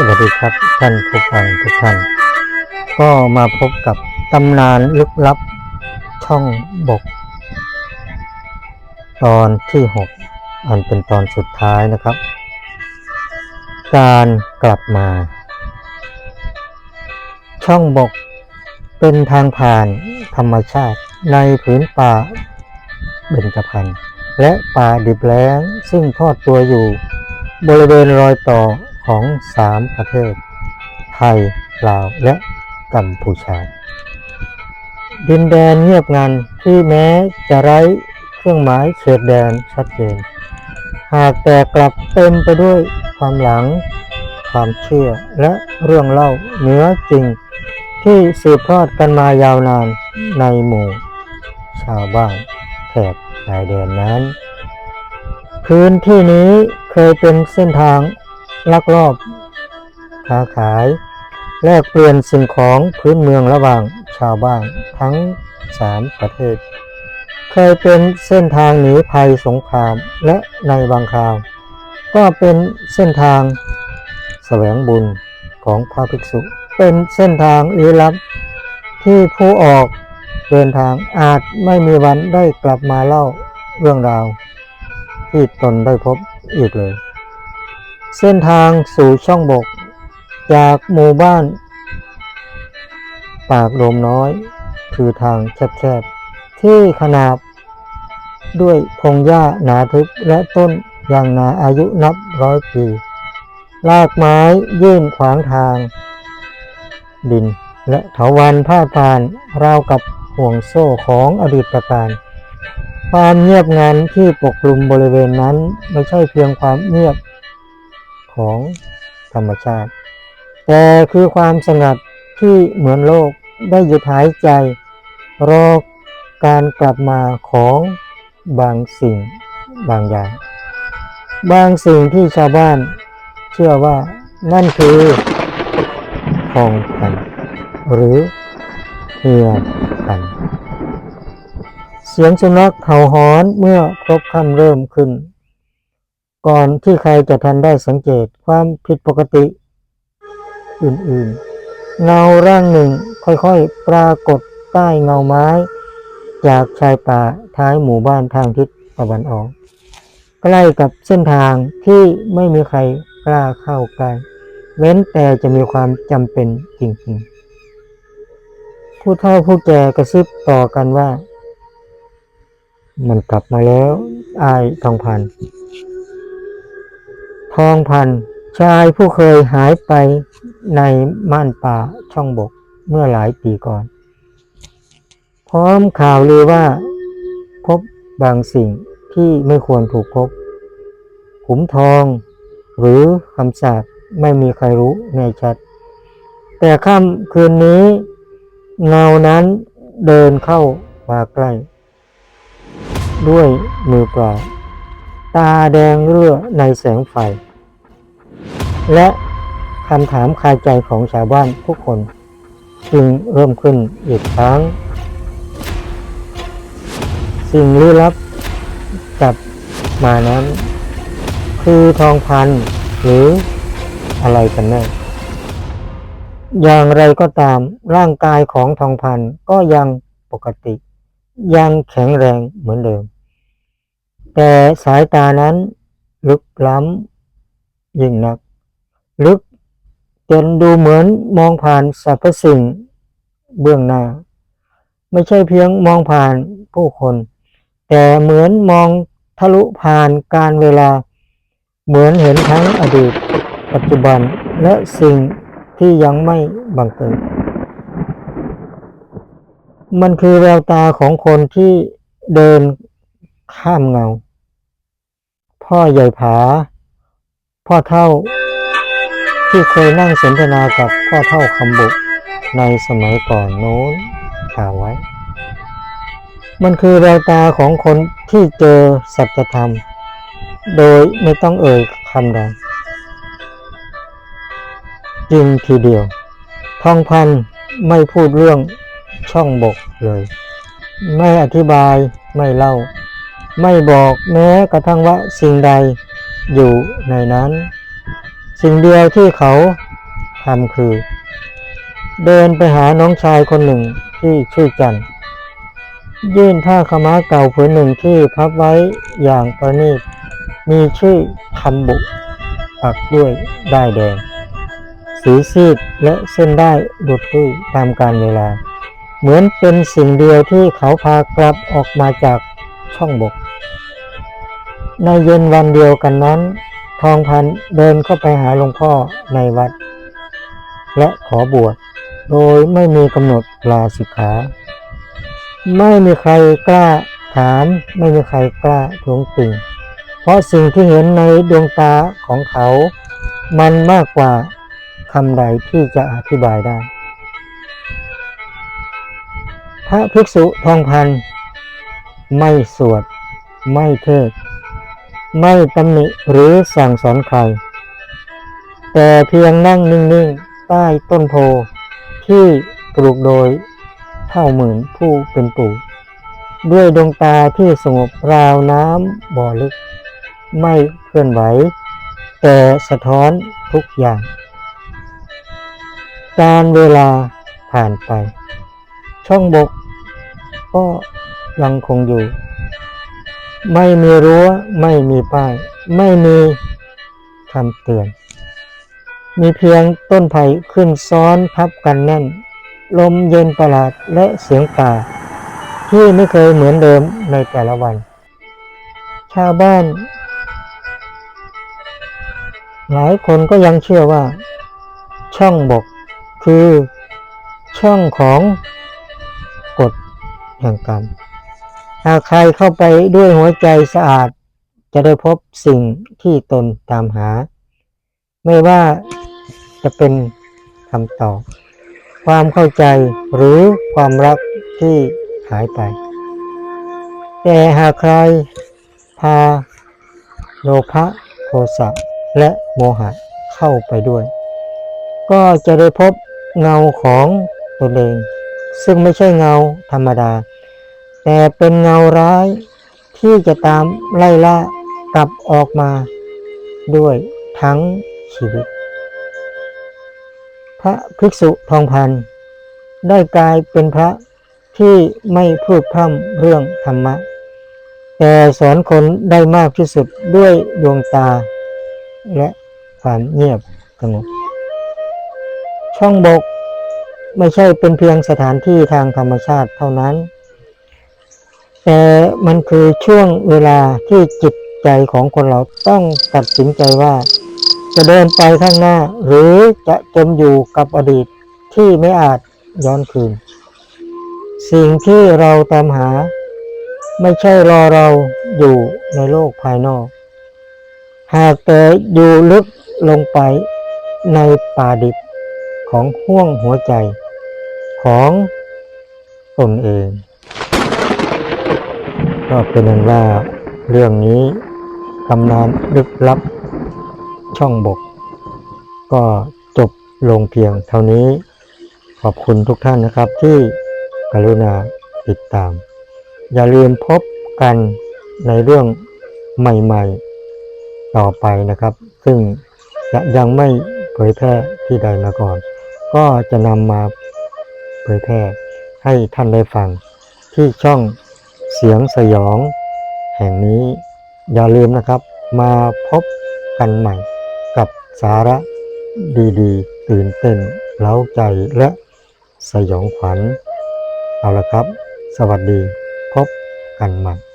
สวัสดีครับท่านผู้ฟังทุกท่าน ก็มาพบกับตำนานลึกลับช่องบก ตอนที่ 6 อันเป็นตอนสุดท้ายนะครับ การกลับมา ช่องบกเป็นทางผ่านธรรมชาติในผืนป่าเบญจพรรณและป่าดิบแล้งซึ่งทอดตัวอยู่ บริเวณรอยต่อ ของสามประเทศ ไทย ลาว และกัมพูชา ดินแดนเงียบงันที่แม้จะไร้เครื่องหมายเขตแดนชัดเจน หากแต่กลับเต็มไปด้วยความหลัง ความเชื่อและเรื่องเล่าเหนือจริงที่สืบทอดกันมายาวนานในหมู่ ชาวบ้านแถบชายแดนนั้น พื้นที่นี้เคยเป็นเส้นทาง ลักลอบค้าขาย แลกเปลี่ยนสิ่งของพื้นเมืองระหว่างชาวบ้านทั้งสามประเทศ เคยเป็นเส้นทางหนีภัยสงครามและในบางคราว ก็เป็นเส้นทางแสวงบุญของพระภิกษุ เป็นเส้นทางลี้ลับที่ผู้ออกเดินทางอาจไม่มีวันได้กลับมาเล่าเรื่องราว ที่ตนได้พบอีกเลย เส้นทางสู่ช่องบก จากหมู่บ้าน ปากโดมน้อย คือทางแคบๆ ที่ขนาบ ด้วยพงหญ้าหนาทึบและต้นยางนาอายุนับร้อยปีลากไม้ยื่นขวางทาง ดินและเถาวันพาผ่านราวกับห่วงโซ่ของอดีตการ ความเงียบงันที่ปกคลุมบริเวณนั้นไม่ใช่เพียงความเงียบ ของธรรมชาติ แต่คือความสงัดที่เหมือนโลกได้หยุดหายใจ รอการกลับมาของบางสิ่งบางอย่าง บางสิ่งที่ชาวบ้านเชื่อว่านั่นคือทองพันหรือเฮียพันเสียงสุนัขเห่าหอนเมื่อครบค่ำเริ่มขึ้น ก่อนที่ใครจะทันได้สังเกตความผิดปกติ อื่นๆ เงาร่างหนึ่งค่อยๆ ปรากฏใต้เงาไม้ จากชายป่าท้ายหมู่บ้านทางทิศตะวันออก ใกล้กับเส้นทางที่ไม่มีใครกล้าเข้าใกล้เว้นแต่จะมีความจำเป็นจริงๆ ผู้เฒ่าผู้แก่กระซิบต่อกันว่า มันกลับมาแล้ว อายทองพัน ทองพันชายผู้เคยหายไปในม่านป่าช่องบกเมื่อหลายปีก่อน พร้อมข่าวลือว่า พบบางสิ่งที่ไม่ควรถูกพบขุมทอง หรือคำสาปไม่มีใครรู้แน่ชัด แต่ค่ำคืนนี้เงานั้นเดินเข้ามาใกล้ ด้วยมือเปล่า ตาแดงเรื่อในแสงไฟ และคำถามคาใจของชาวบ้านทุกคน จึงเริ่มขึ้นอีกครั้ง สิ่งลี้ลับกับมานั้น คือทองพันหรืออะไรกันแน่อย่างไรก็ตามร่างกายของทองพันก็ยังปกติ ยังแข็งแรงเหมือนเดิม แต่สายตานั้นลึกล้ำยิ่งนัก ลึก จนดูเหมือนมองผ่านสรรพสิ่ง เบื้องหน้า ไม่ใช่เพียงมองผ่านผู้คน แต่เหมือนมองทะลุผ่านการเวลา เหมือนเห็นทั้งอดีต ปัจจุบันและสิ่งที่ยังไม่บังเกิด มันคือแววตาของคนที่เดินข้ามเงา พ่อใหญ่ผา พ่อเท่า ที่เคยนั่งสนทนากับพ่อเท่าคำบุในสมัยก่อนโน้นกล่าวไว้ มันคือแววตาของคนที่เจอสัจธรรม โดยไม่ต้องเอ่ยคำใดจริงทีเดียว ทองพันไม่พูดเรื่องช่องบกเลย ไม่อธิบายไม่เล่า ไม่บอกแม้กระทั่งว่าสิ่งใดอยู่ในนั้น สิ่งเดียวที่เขาทำคือ เดินไปหาน้องชายคนหนึ่งที่ชื่อจันยื่นผ้าขม้าเก่าผืนหนึ่งที่พับไว้อย่างประณีตมีชื่อคำบุปักด้วยได้แดง สีซีดและเส้นได้ดุดรุ่ยตามกาลเวลา เหมือนเป็นสิ่งเดียวที่เขาพากลับออกมาจากช่องบก ในเย็นวันเดียวกันนั้น ทองพันเดินเข้าไปหาหลวงพ่อในวัด และขอบวชโดยไม่มีกำหนดลาสิกขา ไม่มีใครกล้าถาม ไม่มีใครกล้าทวงติงเพราะสิ่งที่เห็นในดวงตาของเขา มันมากกว่าคำใดที่จะอธิบายได้ พระภิกษุทองพันไม่สวด ไม่เทศ ไม่ตำหนิหรือสั่งสอนใคร แต่เพียงนั่งนิ่งๆ ใต้ต้นโพที่ปลูกโดยเท่าหมื่นผู้เป็นปู่ด้วยดวงตาที่สงบราวน้ำบ่อลึก ไม่เคลื่อนไหว แต่สะท้อนทุกอย่าง การเวลาผ่านไป ช่องบกก็ยังคงอยู่ ไม่มีรั้ว ไม่มีป้าย ไม่มีคำเตือน มีเพียงต้นไผ่ขึ้นซ้อนทับกันแน่น ลมเย็นประหลาดและเสียงป่า ที่ไม่เคยเหมือนเดิมในแต่ละวัน ชาวบ้าน หลายคนก็ยังเชื่อว่า ช่องบกคือช่องของกฎแห่งกรรม หากใครเข้าไปด้วยหัวใจสะอาด จะได้พบสิ่งที่ตนตามหา ไม่ว่าจะเป็นคำตอบ ความเข้าใจหรือความรักที่หายไป แต่หากใครพาโลภะโทสะและโมหะเข้าไปด้วย ก็จะได้พบเงาของตนเอง ซึ่งไม่ใช่เงาธรรมดา แต่เป็นเงาร้ายที่จะตามไล่ล่ากลับออกมาด้วยทั้งชีวิต พระภิกษุทองพันได้กลายเป็นพระที่ไม่พูดพร่ำเรื่องธรรมะ แต่สอนคนได้มากที่สุดด้วยดวงตา และความเงียบสงบช่องบกไม่ใช่เป็นเพียงสถานที่ทางธรรมชาติเท่านั้น แต่มันคือช่วงเวลาที่จิตใจของคนเราต้องตัดสินใจว่า จะเดินไปข้างหน้า หรือจะจมอยู่กับอดีตที่ไม่อาจย้อนคืน สิ่งที่เราตามหา ไม่ใช่รอเราอยู่ในโลกภายนอก หากแต่อยู่ลึกลงไปในป่าดิบของห้วงหัวใจของตนเอง ก็เป็นนั้นว่าเรื่องนี้ตำนานลึกลับช่องบก ก็จบลงเพียงเท่านี้ ขอบคุณทุกท่านนะครับที่กรุณาติดตาม อย่าลืมพบกันในเรื่องใหม่ๆ ต่อไปนะครับ ซึ่งจะยังไม่เผยแพร่ที่ใดมาก่อน ก็จะนำมาเผยแพร่ให้ท่านได้ฟังที่ช่อง เสียงสยอง แห่งนี้อย่าลืมนะครับ มาพบกันใหม่กับสาระดีๆ ตื่นเต้นเล้าใจและสยองขวัญ เอาละครับ สวัสดีพบกันใหม่